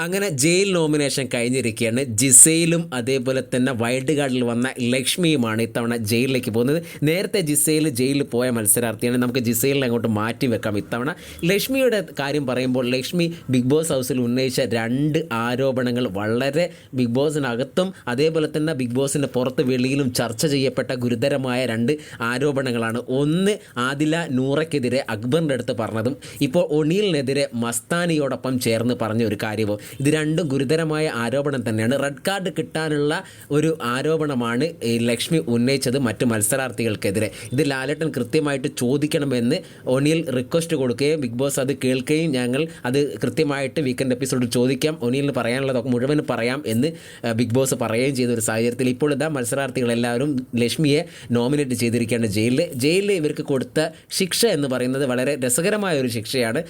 അങ്ങനെ jail nomination കഴിഞ്ഞിരിക്കുകയാണ്. ജിസയിലും അതേപോലെ തന്നെ വൈൽഡ് കാർഡിൽ വന്ന ലക്ഷ്മിയുമാണ് ഇത്തവണ ജയിലിലേക്ക് പോകുന്നത്. നേരത്തെ ജിസയിൽ ജയിലിൽ പോയ മത്സരാർത്ഥിയാണ്. നമുക്ക് ജിസയിലിനെ അങ്ങോട്ട് മാറ്റി വെക്കാം ഇത്തവണ. ലക്ഷ്മിയുടെ കാര്യം പറയുമ്പോൾ ലക്ഷ്മി ബിഗ് ബോസ് ഹൗസിൽ ഉന്നയിച്ച രണ്ട് ആരോപണങ്ങൾ വളരെ ബിഗ് ബോസിനകത്തും അതേപോലെ തന്നെ ബിഗ് ബോസിന്റെ പുറത്ത് വെളിയിലും ചർച്ച ചെയ്യപ്പെട്ട ഗുരുതരമായ രണ്ട് ആരോപണങ്ങളാണ്. ഒന്ന് ആദില നൂറയ്ക്കെതിരെ അക്ബറിന്റെ അടുത്ത് പറഞ്ഞതും ഇപ്പോൾ ഒണീലിനെതിരെ മസ്താനിയോടൊപ്പം ചേർന്ന് പറഞ്ഞ ഒരു കാര്യവും. ഇത് രണ്ടും ഗുരുതരമായ ആരോപണം തന്നെയാണ്. റെഡ് കാർഡ് കിട്ടാനുള്ള ഒരു ആരോപണമാണ് ലക്ഷ്മി ഉന്നയിച്ചത് മറ്റ് മത്സരാർത്ഥികൾക്കെതിരെ. ഇത് ലാലേട്ടൻ കൃത്യമായിട്ട് ചോദിക്കണമെന്ന് ഒനിയിൽ റിക്വസ്റ്റ് കൊടുക്കുകയും ബിഗ് ബോസ് അത് കേൾക്കുകയും ഞങ്ങൾ അത് കൃത്യമായിട്ട് വീക്കെൻഡ് എപ്പിസോഡിൽ ചോദിക്കാം. ഒനിയിലിന് പറയാനുള്ളതൊക്കെ മുഴുവൻ പറയാം എന്ന് ബിഗ് ബോസ് പറയുകയും ചെയ്ത ഒരു സാഹചര്യത്തിൽ ഇപ്പോൾ ഇതാ മത്സരാർത്ഥികളെല്ലാവരും ലക്ഷ്മിയെ നോമിനേറ്റ് ചെയ്തിരിക്കുകയാണ് ജയിലിൽ ജയിലിൽ ഇവർക്ക് കൊടുത്ത ശിക്ഷ എന്ന് പറയുന്നത് വളരെ രസകരമായ ഒരു ശിക്ഷയാണ്.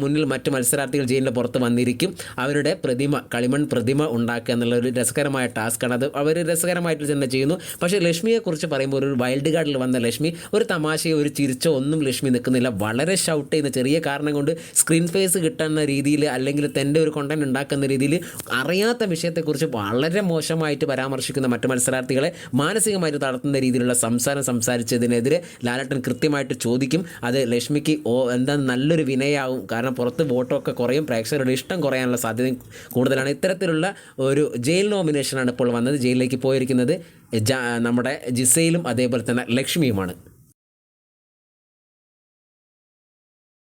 മുന്നിൽ മറ്റ് മത്സരാർത്ഥികൾ ജയിലിന്റെ പുറത്ത് വന്നിരിക്കും. അവരുടെ പ്രതിമ കളിമൺ പ്രതിമ ഉണ്ടാക്കുക എന്നുള്ള ഒരു രസകരമായ ടാസ്ക്കാണ് അത് അവർ രസകരമായിട്ട് തന്നെ ചെയ്യുന്നു. പക്ഷേ ലക്ഷ്മിയെക്കുറിച്ച് പറയുമ്പോൾ ഒരു വൈൽഡ് കാർഡിൽ വന്ന ലക്ഷ്മി ഒരു തമാശയോ ഒരു ചിരിച്ചോ ഒന്നും ലക്ഷ്മി നിൽക്കുന്നില്ല. വളരെ ഷൗട്ട് ചെയ്യുന്ന ചെറിയ കാരണം കൊണ്ട് സ്ക്രീൻ ഫേസ് കിട്ടുന്ന രീതിയിൽ അല്ലെങ്കിൽ തന്റെ ഒരു കോണ്ടന്റ് ഉണ്ടാക്കുന്ന രീതിയിൽ അറിയാത്ത വിഷയത്തെക്കുറിച്ച് വളരെ മോശമായിട്ട് പരാമർശിക്കുന്ന മറ്റു മത്സരാർത്ഥികളെ മാനസികമായിട്ട് തളർത്തുന്ന രീതിയിലുള്ള സംസാരം സംസാരിച്ചതിനെതിരെ ലാലട്ടൻ കൃത്യമായിട്ട് ചോദിക്കും. അത് ലക്ഷ്മിക്ക് ഓ എന്താ നല്ലൊരു വിനയാവും. കാരണം പുറത്ത് വോട്ടൊക്കെ കുറയും. പ്രേക്ഷകരുടെ ഇഷ്ടം കുറയാനുള്ള സാധ്യത കൂടുതലാണ്. ഇത്തരത്തിലുള്ള ഒരു ജയിൽ നോമിനേഷനാണ് ഇപ്പോൾ വന്നത്. ജയിലിലേക്ക് പോയിരിക്കുന്നത് നമ്മുടെ ജിസയിലും അതേപോലെ തന്നെ ലക്ഷ്മിയുമാണ്.